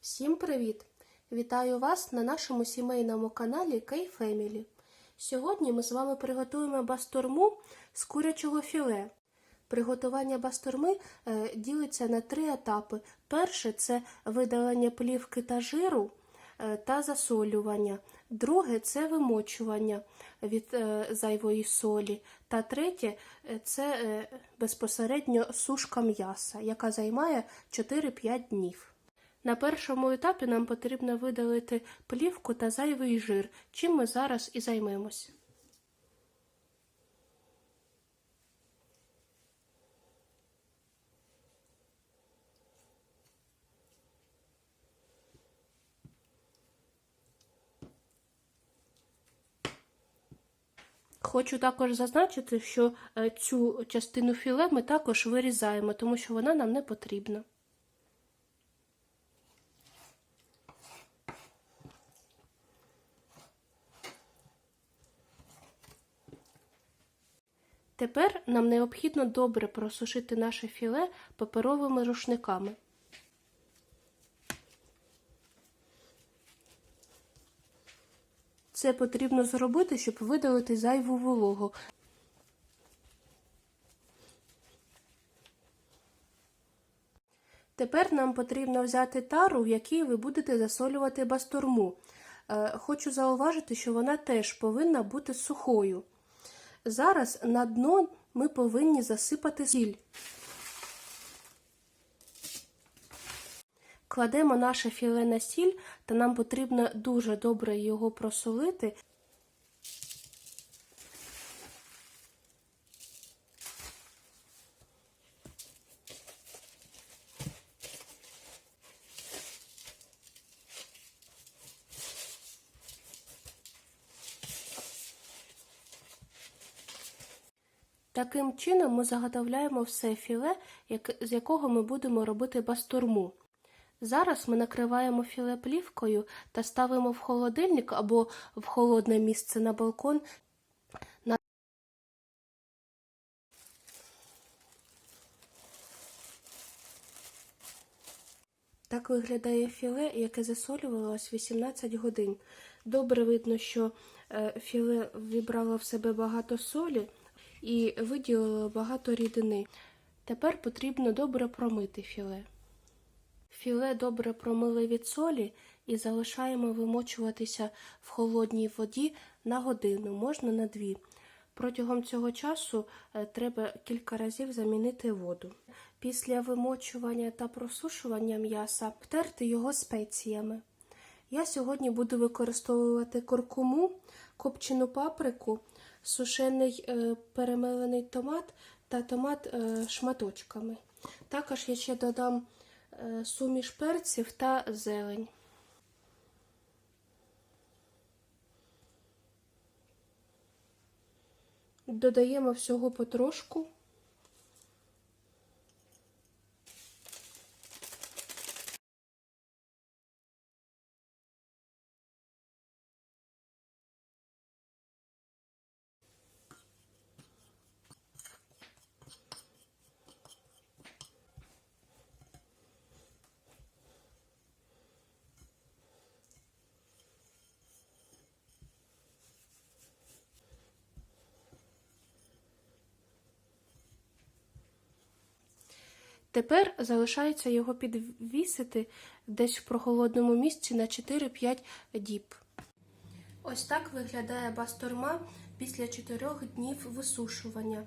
Всім привіт! Вітаю вас на нашому сімейному каналі K-Family. Сьогодні ми з вами приготуємо бастурму з курячого філе. Приготування бастурми е, ділиться на три етапи. Перше це видалення плівки та жиру та засолювання. Друге це вимочування від е, зайвої солі. Та третє е, це е, безпосередньо сушка м'яса, яка займає 4-5 днів. На першому етапі нам потрібно видалити плівку та зайвий жир, чим ми зараз і займемось. Хочу також зазначити, що е, цю частину філе ми також вирізаємо, тому що вона нам не потрібна. Тепер нам необхідно добре просушити наше філе паперовими рушниками. Це потрібно зробити, щоб видалити зайву вологу. Тепер нам потрібно взяти тару, в якій ви будете засолювати бастурму. Е, Хочу зауважити, що вона теж повинна бути сухою. Зараз на дно ми повинні засипати сіль. Кладемо наше філе на сіль, та нам потрібно дуже добре його просолити. Таким чином ми заготовляємо все філе, з якого ми будемо робити бастурму. Зараз ми накриваємо філе плівкою та ставимо в холодильник або в холодне місце на балкон. На... Так виглядає філе, яке засолювалось 18 годин. Добре видно, що е, філе вібрало в себе багато солі і виділило багато рідини. Тепер потрібно добре промити філе. Філе добре промили від солі і залишаємо вимочуватися в холодній воді на годину, можна на дві. Протягом цього часу е, треба кілька разів замінити воду. Після вимочування та просушування м'яса втерти його спеціями. Я сьогодні буду використовувати куркуму, копчену паприку, сушений е, перемелений томат та томат е, шматочками. Також я ще додам суміш перців та зелень. Додаємо всього потрошку. Тепер залишається його підвісити десь в прохолодному місці на 4-5 діб. Ось так виглядає бастурма після 4 днів висушування.